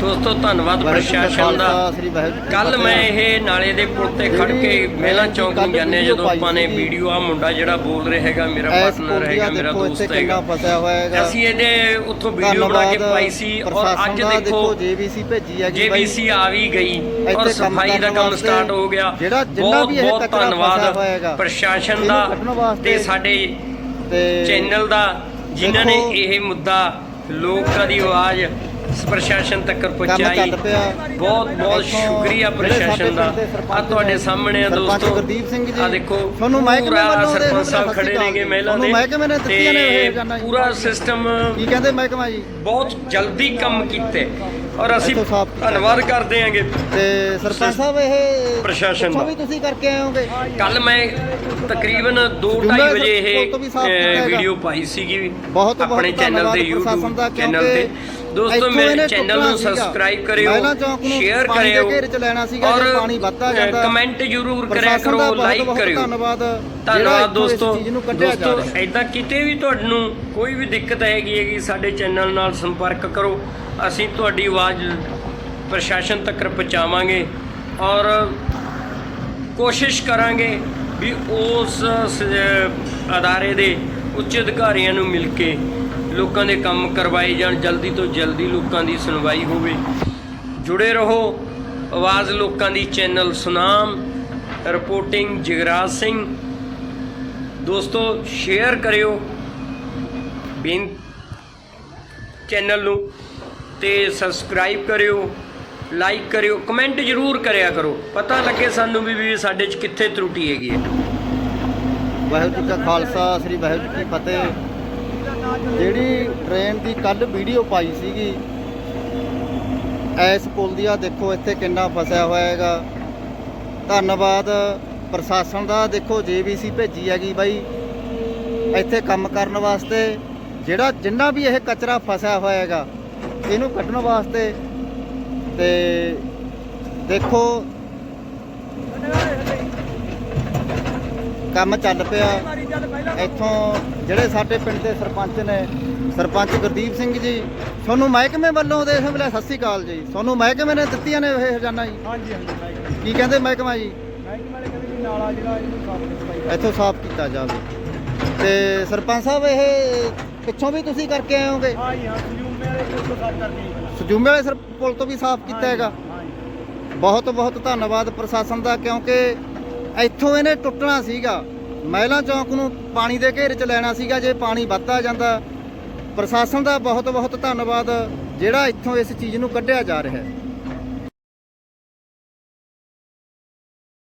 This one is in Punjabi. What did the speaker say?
ਦੋਸਤੋ ਧੰਨਵਾਦ ਪ੍ਰਸ਼ਾਸਨ ਦਾ। ਕੱਲ। ਮੈਂ ਇਹ ਨਾਲੇ ਦੇ ਪੁਲ ਤੇ ਖੜ ਕੇ ਮੇਲਾ ਚੌਂਕ ਨੂੰ ਜਾਂਦੇ ਜਦੋਂ ਆਪਾਂ ਨੇ ਵੀਡੀਓ ਆ ਮੁੰਡਾ ਜਿਹੜਾ ਬੋਲ ਰਿਹਾ ਹੈਗਾ ਮੇਰਾ ਪਾਰਟਨਰ ਹੈਗਾ ਮੇਰਾ ਦੋਸਤ ਹੈਗਾ। ਅਸੀਂ ਇਹਦੇ ਉੱਥੋਂ ਵੀਡੀਓ ਬਣਾ ਕੇ ਪਾਈ ਸੀ ਔਰ ਅੱਜ ਦੇਖੋ ਜੀਬੀਸੀ ਭੇਜੀ ਹੈਗੀ ਜੇਬੀਸੀ ਆ ਵੀ ਗਈ ਔਰ ਸਫ਼ਾਈ ਦਾ ਕੰਮ ਸਟਾਰਟ ਹੋ ਗਿਆ। ਜਿਹੜਾ ਜਿੰਨਾ ਵੀ ਇਹ ਧੰਨਵਾਦ ਪ੍ਰਸ਼ਾਸਨ ਦਾ ਤੇ ਸਾਡੇ ਤੇ ਚੈਨਲ ਦਾ ਜਿਨ੍ਹਾਂ ਨੇ ਇਹ ਮੁੱਦਾ ਲੋਕਾਂ ਦੀ ਆਵਾਜ਼ ਪ੍ਰਸ਼ਾਸਨ ਤੱਕ ਪਹੁੰਚਾਈ। ਬਹੁਤ ਬਹੁਤ ਸ਼ੁਕਰੀਆ ਪ੍ਰਸ਼ਾਸਨ ਦਾ। ਆ ਤੁਹਾਡੇ ਸਾਹਮਣੇ ਆ ਦੋਸਤੋ। ਗੁਰਦੀਪ ਸਿੰਘ ਜੀ, ਆ ਦੇਖੋ ਤੁਹਾਨੂੰ ਮਹਿਕਮੇ ਵੱਲੋਂ ਸਰਪੰਚ ਸਾਹਿਬ ਖੜੇ ਨੇਗੇ ਮਹਿਲਾ ਦੇ। ਮਹਿਕਮੇ ਨੇ ਦਿੱਤੀਆਂ ਨੇ। ਪੂਰਾ ਸਿਸਟਮ ਕੀ ਕਹਿੰਦੇ ਮਹਿਕਮਾ ਜੀ? ਬਹੁਤ ਜਲਦੀ ਕੰਮ ਕੀਤੇ। ਔਰ ਅਸੀਂ ਧੰਨਵਾਦ ਕਰਦੇ ਹਾਂਗੇ। ਤੇ ਸਰਪੰਚ ਸਾਹਿਬ ਇਹ ਪ੍ਰਸ਼ਾਸਨ ਦਾ। ਵੀ ਤੁਸੀਂ ਕਰਕੇ ਆਏ ਹੋਗੇ? ਕੱਲ ਮੈਂ ਤਕਰੀਬਨ 2:30 ਜੁਮਲੇ ਵਜੇ ਇਹ। ਵੀਡੀਓ ਪਾਈ ਸੀਗੀ। ਬਹੁਤ ਆਪਣੇ ਚੈਨਲ ਤੇ YouTube ਚੈਨਲ ਤੇ ਦੋਸਤੋ ਮੇਰੇ ਚੈਨਲ ਨੂੰ। ਸਬਸਕ੍ਰਾਈਬ ਕਰਿਓ ਸ਼ੇਅਰ ਕਰਿਓ ਜਾਂਦਾ। ਕਮੈਂਟ ਜ਼ਰੂਰ ਕਰਿਆ ਕਰੋ ਲਾਈਕ ਕਰਿਓ। ਧੰਨਵਾਦ। ਦੋਸਤੋ। ਦੋਸਤੋ ਐਦਾਂ ਕਿਤੇ ਵੀ ਤੁਹਾਨੂੰ ਕੋਈ ਵੀ ਦਿੱਕਤ ਹੈਗੀ ਹੈਗੀ ਸਾਡੇ ਚੈਨਲ ਨਾਲ ਸੰਪਰਕ ਕਰੋ। ਅਸੀਂ ਤੁਹਾਡੀ ਆਵਾਜ਼ ਪ੍ਰਸ਼ਾਸਨ ਤੱਕ ਪਹੁੰਚਾਵਾਂਗੇ ਔਰ ਕੋਸ਼ਿਸ਼ ਕਰਾਂਗੇ ਵੀ ਉਸ ਅਦਾਰੇ ਦੇ ਉੱਚ ਅਧਿਕਾਰੀਆਂ ਨੂੰ ਮਿਲ ਕੇ ਲੋਕਾਂ ਦੇ ਕੰਮ ਕਰਵਾਏ ਜਾਣ, ਜਲਦੀ ਤੋਂ ਜਲਦੀ ਲੋਕਾਂ ਦੀ ਸੁਣਵਾਈ ਹੋਵੇ। ਜੁੜੇ ਰਹੋ ਆਵਾਜ਼ ਲੋਕਾਂ ਦੀ ਚੈਨਲ ਸੁਨਾਮ, ਰਿਪੋਰਟਿੰਗ ਜਗਰਾਜ ਸਿੰਘ। ਦੋਸਤੋ, ਸ਼ੇਅਰ ਕਰਿਓ। ਬੇਨ, ਚੈਨਲ ਨੂੰ ਤੇ ਸਬਸਕ੍ਰਾਈਬ ਕਰਿਓ, ਲਾਈਕ ਕਰਿਓ, ਕਮੈਂਟ ਜ਼ਰੂਰ ਕਰਿਆ ਕਰੋ। ਪਤਾ ਲੱਗੇ ਸਾਨੂੰ ਵੀ ਵੀ ਸਾਡੇ 'ਚ ਕਿੱਥੇ ਤਰੁਟੀ ਹੈਗੀ ਹੈ। ਵਾਹਿਗੁਰੂ ਜੀ ਕਾ ਖਾਲਸਾ, ਸ੍ਰੀ ਵਾਹਿਗੁਰੂ ਜੀ ਕੀ ਫਤਿਹ। ਜਿਹੜੀ ਟ੍ਰੇਨ ਦੀ ਕੱਲ ਵੀਡੀਓ ਪਾਈ ਸੀਗੀ ਐਸ ਪੁਲ ਦੀ ਆ ਦੇਖੋ ਇੱਥੇ ਕਿੰਨਾ ਫਸਿਆ ਹੋਇਆ ਹੈਗਾ। ਧੰਨਵਾਦ ਪ੍ਰਸ਼ਾਸਨ ਦਾ। ਦੇਖੋ ਜੀਬੀਸੀ ਭੇਜੀ ਹੈਗੀ ਬਾਈ। ਇੱਥੇ ਕੰਮ ਕਰਨ ਵਾਸਤੇ, ਜਿਹੜਾ ਜਿੰਨਾ ਵੀ ਇਹ ਕਚਰਾ ਫਸਿਆ ਹੋਇਆ ਹੈਗਾ, ਇਹਨੂੰ ਕੱਢਣ ਵਾਸਤੇ। ਤੇ ਦੇਖੋ ਕੰਮ ਚੱਲ ਪਿਆ। ਇੱਥੋਂ ਜਿਹੜੇ ਸਾਡੇ ਪਿੰਡ ਦੇ ਸਰਪੰਚ ਨੇ ਸਰਪੰਚ ਗੁਰਦੀਪ ਸਿੰਘ ਜੀ ਤੁਹਾਨੂੰ ਮਹਿਕਮੇ ਵੱਲੋਂ ਦੇ ਵੇਲੇ ਸਤਿ ਸ੍ਰੀ ਅਕਾਲ ਜੀ। ਤੁਹਾਨੂੰ ਮਹਿਕਮੇ ਨੇ ਦਿੱਤੀਆਂ ਨੇ ਇਹ ਹਰਜਾਨਾ ਜੀ? ਹਾਂਜੀ ਹਾਂਜੀ ਕੀ ਕਹਿੰਦੇ ਮਹਿਕਮਾ ਜੀ? ਮਾਈਕ ਵਾਲੇ ਕਹਿੰਦੇ ਵੀ ਨਾਲਾ ਜਿਹੜਾ ਇਹਨੂੰ ਸਾਫ਼ ਸਫ਼ਾਈ ਇੱਥੋਂ ਸਾਫ਼ ਕੀਤਾ ਜਾਵੇ। ਤੇ ਸਰਪੰਚ ਸਾਹਿਬ ਇਹ ਪਿੱਛੋਂ ਵੀ ਤੁਸੀਂ ਕਰਕੇ ਆਏ ਹੋਗੇ? ਹਾਂ ਜੀ ਹਾਂ ਸਲੂਮ ਵਾਲੇ ਕੋਲ ਤੋਂ ਸਾਫ਼ ਕਰਦੇ ਜੀ ਸਜੂਮੇ ਵਾਲੇ ਸਰ ਪੁਲ ਤੋਂ ਵੀ ਸਾਫ਼ ਕੀਤਾ ਹੈਗਾ? ਬਹੁਤ ਬਹੁਤ ਧੰਨਵਾਦ ਪ੍ਰਸ਼ਾਸਨ ਦਾ ਕਿਉਂਕਿ ਇੱਥੋਂ ਇਹਨੇ ਟੁੱਟਣਾ ਸੀਗਾ। ਮਹਿਲਾ ਚੌਂਕ ਨੂੰ ਪਾਣੀ ਦੇ ਘੇਰੇ 'ਚ ਲੈਣਾ ਸੀਗਾ, ਜੇ ਪਾਣੀ ਵੱਧਦਾ ਜਾਂਦਾ। ਪ੍ਰਸ਼ਾਸਨ ਦਾ ਬਹੁਤ ਬਹੁਤ ਧੰਨਵਾਦ, ਜਿਹੜਾ ਇੱਥੋਂ ਇਸ ਚੀਜ਼ ਨੂੰ ਕੱਢਿਆ ਜਾ ਰਿਹਾ ਹੈ।